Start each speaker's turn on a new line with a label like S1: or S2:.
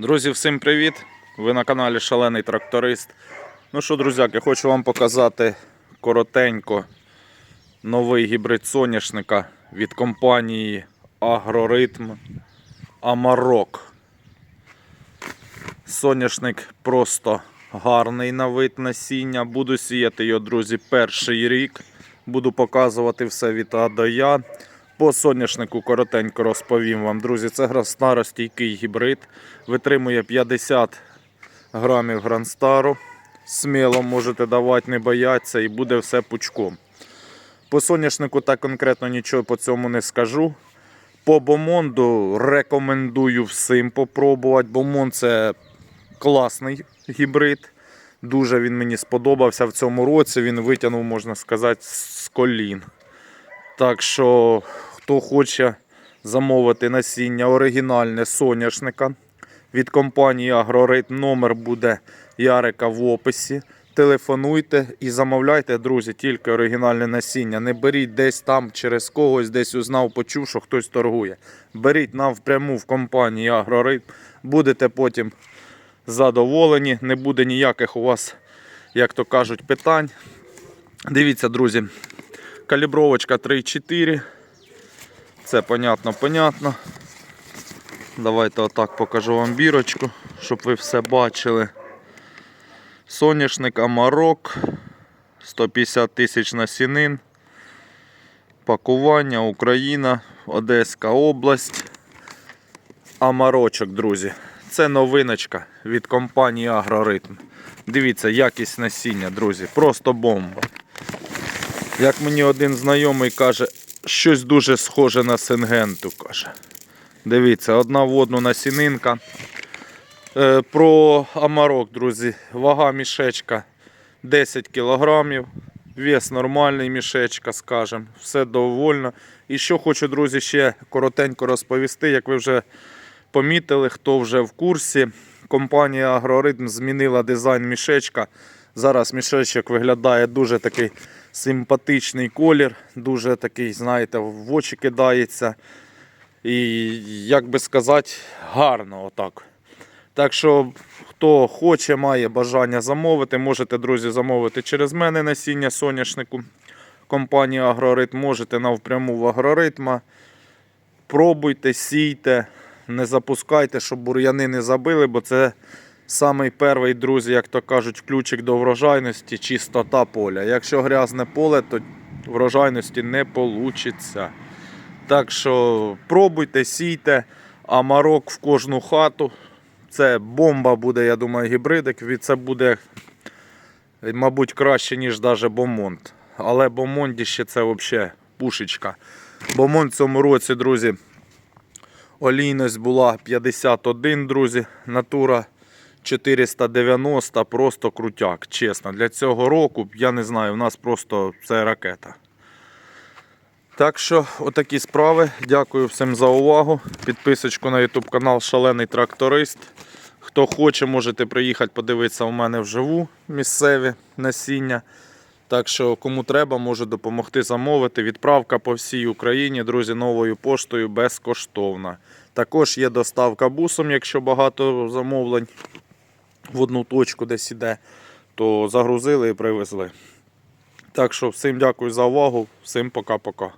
S1: Друзі, всім привіт! Ви на каналі Шалений Тракторист. Ну що, друзяки, хочу вам показати коротенько новий гібрид соняшника від компанії Агроритм Амарок. Соняшник просто гарний на вид насіння. Буду сіяти його, друзі, перший рік. Буду показувати все від А до Я. По соняшнику коротенько розповім вам, друзі. Це старостійкий гібрид. Витримує 50 грамів гранстару. Сміло можете давати, не бояться, і буде все пучком. По соняшнику так конкретно нічого по цьому не скажу. По бомонду рекомендую всім попробувати. Бомонд це класний гібрид. Дуже він мені сподобався в цьому році. Він витягнув, можна сказати, з колін. Так що, хто хоче замовити насіння оригінальне соняшника від компанії Агрорит, номер буде Ярика в описі. Телефонуйте і замовляйте, друзі, тільки оригінальне насіння. Не беріть десь там через когось, десь узнав, почув, що хтось торгує. Беріть нам впряму в компанії Агрорит. Будете потім задоволені, не буде ніяких у вас, як то кажуть, питань. Дивіться, друзі, калібровочка 3,4. Це понятно, понятно. Давайте отак покажу вам бірочку, щоб ви все бачили. Соняшник Амарок. 150 тисяч насінин. Пакування Україна, Одеська область. Амарочок, друзі. Це новиночка від компанії Агроритм. Дивіться, якість насіння, друзі. Просто бомба. Як мені один знайомий каже, щось дуже схоже на сингенту. каже. Дивіться, одна в одну насінинка. Е, Про амарок, друзі. Вага мішечка 10 кілограмів. Вес нормальний мішечка, скажем. Все довольно. І що хочу, друзі, ще коротенько розповісти, як ви вже помітили, хто вже в курсі. Компанія Агроритм змінила дизайн мішечка. Зараз мішечок виглядає дуже такий симпатичний колір, дуже такий, знаєте, в очі кидається. І, як би сказати, гарно отак. Так що, хто хоче, має бажання замовити, можете, друзі, замовити через мене насіння соняшнику. Компанія Агроритм можете навпряму в агроритма. Пробуйте, сійте, не запускайте, щоб бур'яни не забили, бо це самий перший, друзі, як то кажуть, ключик до врожайності, чистота поля. Якщо грязне поле, то врожайності не вийде. Так що пробуйте, сійте, а марок в кожну хату. Це бомба буде, я думаю, гібридик. І Це буде, мабуть, краще, ніж навіть бомонд. Але бомондіще це взагалі пушечка. Бомонд в цьому році, друзі, олійність була 51, друзі. Натура 490, просто крутяк. Чесно, для цього року, я не знаю, у нас просто це ракета. Так що, отакі справи. Дякую всім за увагу. Підписочку на YouTube канал Шалений Тракторист. Хто хоче, можете приїхати подивитися у мене вживу місцеві насіння. Так що, кому треба, можу допомогти замовити. Відправка по всій Україні, друзі, новою поштою безкоштовна. Також є доставка бусом, якщо багато замовлень в одну точку десь іде, то загрузили і привезли. Так що всім дякую за увагу, всім пока-пока.